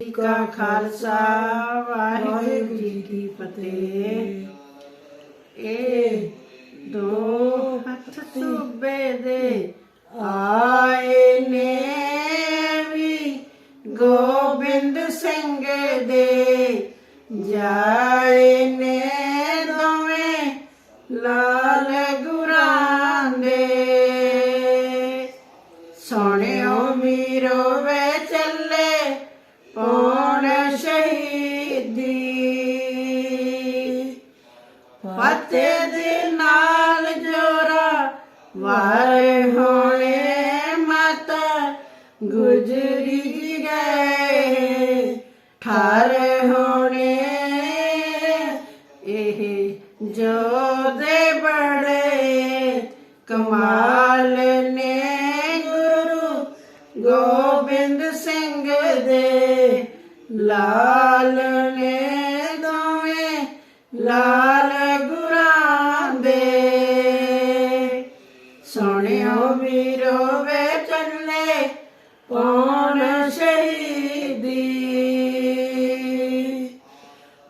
ਜੀ ਕਾ ਖਾਲਸਾ, ਵਾਹਿਗੁਰੂ ਜੀ ਕੀ ਫਤਿਹ। ਇਹ ਦੋ ਹੱਥ ਸੂਬੇ ਦੇ ਆਏ ਨੇ ਵੀ ਗੋਬਿੰਦ ਸਿੰਘ ਦੇ ਜਾਏ ਨੇ ਦੋਵੇਂ ਲਾ ਫਤਿਹ ਦੇ ਨਾਲ ਜੋਰਾ ਵਾਰ ਹੋਣੇ ਮਾਤਾ, ਗੁਜਰੀ ਗਏ, ਠਾਰੇ ਹੋਣੇ ਇਹ ਜੋਦੇ ਬੜੇ ਕਮਾਲ ਨੇ ਗੁਰੂ ਗੋਬਿੰਦ ਸਿੰਘ ਦੇ, ਲਾਲ ਨੇ ਦੋਵੇਂ ਲਾਲ ਕੌਣ ਸ਼ਹੀਦੀ?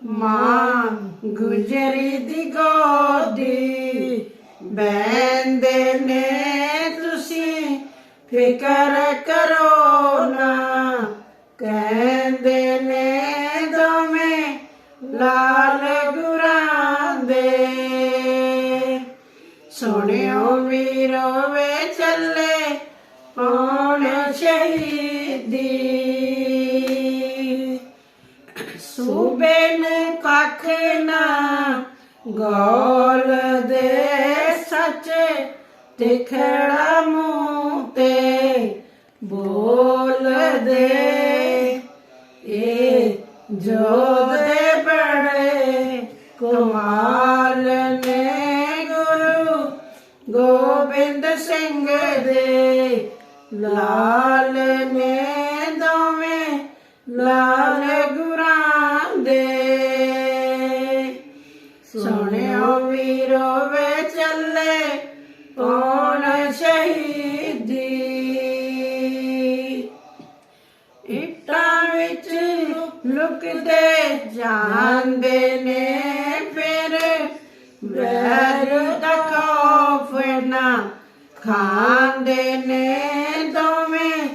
ਮਾਂ ਗੁਜਰੀ ਦੀ ਗੋਦੀ ਬੈੰਦੇ ਨੇ ਤੁਸੀਂ, ਫਿਕਰ ਕਰੋ ਨਾ। ਕਹਿੰਦੇ ਨੇ ਦੋਵੇਂ ਲਾਲ ਗੁਰਾਂ ਦੇ। ਸੋਹਣਿਓ ਵੀਰੋ ਨੇ ਕੱਖ ਨਾ ਗੋਲ ਦੇ ਸੱਚ, ਤਿਖੜਾ ਮੂੰਹ ਤੇ ਬੋਲ ਦੇ। ਇਹ ਜੋਦੇ ਬੜੇ ਕਮਾਲ ਨੇ ਗੁਰੂ ਗੋਬਿੰਦ ਸਿੰਘ ਦੇ। ਲਾਲ ਨੇ ਦੋਵੇਂ ਲਾਲ ਵੇ ਚੱਲੇ ਪੌਣ ਸ਼ਹੀਦੀ ਇੱਟਾਂ ਵਿੱਚ ਲੁਕਦੇ ਜਾਂਦੇ ਨੇ ਫਿਰ ਵੈਰ ਦਾ ਖੌਫ ਨਾ ਖਾਂਦੇ ਨੇ ਦੋਵੇਂ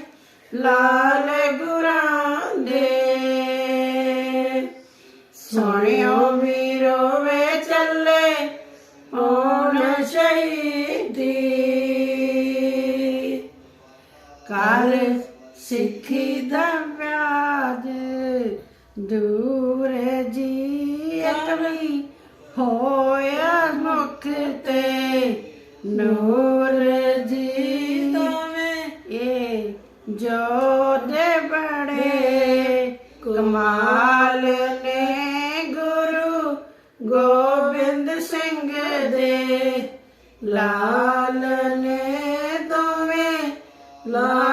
ਲਾਲ ਕਰ ਸਿੱਖੀ ਦਾ ਵਿਆਜ ਦੂਰ ਜੀ ਅਕਲੀ ਹੋਇਆ ਮੁਖ ਤੇ ਨੂਰ ਜੀ ਦੋਵੇਂ ਇਹ ਜੋ ਦੇ ਬੜੇ ਕਮਾਲ ਨੇ ਗੁਰੂ ਗੋਬਿੰਦ ਸਿੰਘ ਦੇ ਲਾਲ ਨੇ ਦੋਵੇਂ ਲਾਲ